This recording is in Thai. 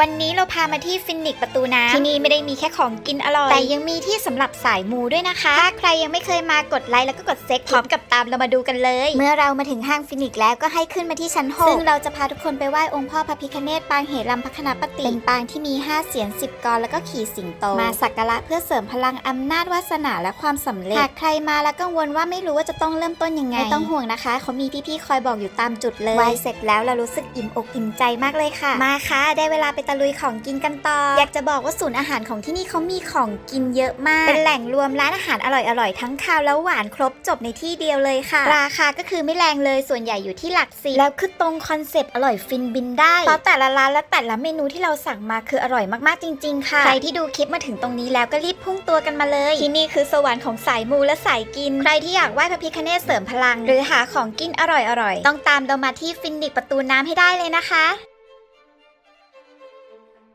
วันนี้เราพามาที่ฟินิกประตูน้ำที่นี่ไม่ได้มีแค่ของกินอร่อย แต่ยังมีที่สำหรับสายมูด้วยนะคะ ถ้าใครยังไม่เคยมากดไลค์แล้วก็กดเซ็กพร้อมกับตามเรามาดูกันเลย เมื่อเรามาถึงห้างฟินิกแล้วก็ให้ขึ้นมาที่ชั้นหกซึ่งเราจะพาทุกคนไปไหว้องค์พ่อพระพิฆเนศปางเหรัมพคณปฏิเป็นปางที่มี 5 เสียน 10 กรแล้วก็ขี่สิงโต มาสักการะเพื่อเสริมพลังอำนาจวาสนาและความสำเร็จหากใครมาแล้วกังวลว่าไม่รู้ว่าจะต้องเริ่มต้นยังไงไม่ต้องห่วงนะคะ เขามีพี่ๆคอยบอกอยู่ตามจุดเลยไหว้เสร็จแล้วเรารู้สึกอิ่มอกอิ่มใจมากเลยค่ะ มาค่ะได้เวลาไปตะลุยของกินกันต่อ อยากจะบอกว่าศูนย์อาหารของที่นี่เขามีของกินเยอะมาก เป็นแหล่งรวมร้านอาหารอร่อยๆ ทั้งคาวแล้วหวานครบจบในที่เดียวเลยค่ะ ราคาก็คือไม่แรงเลยส่วนใหญ่อยู่ที่หลักสี่แล้วคือตรงคอนเซปต์อร่อยฟินบินได้เพราะแต่ละร้านและแต่ละเมนูที่เราสั่งมาคืออร่อยมากๆจริง ๆ ค่ะ ใครที่ดูคลิปมาถึงตรงนี้แล้วก็รีบพุ่งตัวกันมาเลย ที่นี่คือสวรรค์ของสายมูและสายกิน ใครที่อยากไหว้พระพิฆเนศเสริมพลัง หรือหาของกินอร่อยๆต้องตามเรามาที่ฟินิกประตูน้ำให้ได้เลยนะคะ